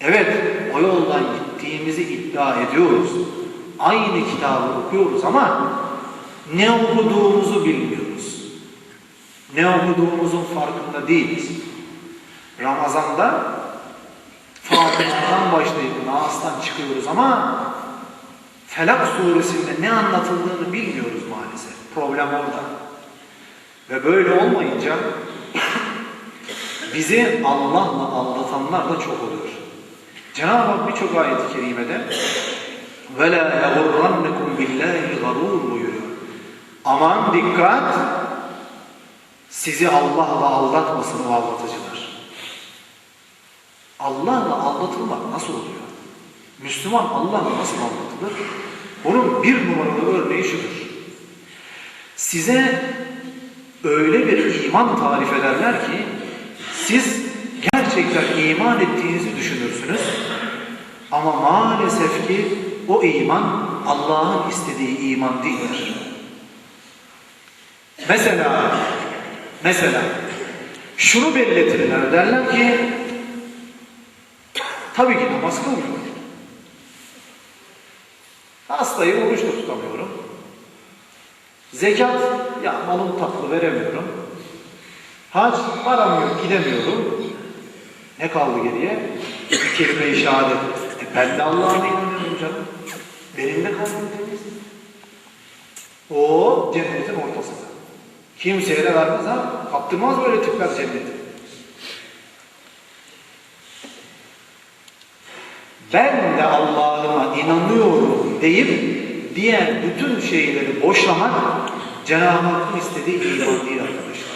Evet, o yoldan gittiğimizi iddia ediyoruz. Aynı kitabı okuyoruz ama ne okuduğumuzu bilmiyoruz. Ne okuduğumuzun farkında değiliz. Ramazan'da Fatiha'dan başlayıp Nas'tan çıkıyoruz ama Felak suresinde ne anlatıldığını bilmiyoruz maalesef. Problem orada. Ve böyle olmayınca bizi Allah'la aldatanlar da çok oluyor. Cenab-ı Hak birçok ayet-i kerimede وَلَا يَغُرَّنَّكُمْ بِاللّٰهِ غَرُورٌ buyuruyor. Aman dikkat! Sizi Allah'la aldatmasın o aldatıcılar. Allah'la aldatılmak nasıl oluyor? Müslüman Allah'la nasıl aldatılır? Bunun bir numaralı örneği şudur. Size öyle bir iman tarif ederler ki siz gerçekten iman ettiğinizi düşünürsünüz. Ama maalesef ki o iman Allah'ın istediği iman değildir. Mesela mesela şunu belletirler derler ki tabii ki namaz kılmıyor. Hastayım oruç da tutamıyorum. Zekat ya malım tatlı veremiyorum. Hac param yok gidemiyorum. Ne kaldı geriye? Kelime-i şehadet. Ben de Allah'a inanıyorum canım. Benim de kalbim temiz. O cennetin ortasında. Kimseye de vermez ha. Kaptırmaz böyle tipler cenneti. Ben de Allah'ıma inanıyorum deyip diğer bütün şeyleri boşlamak Cenab-ı Hakk'ın istediği iman değil arkadaşlar.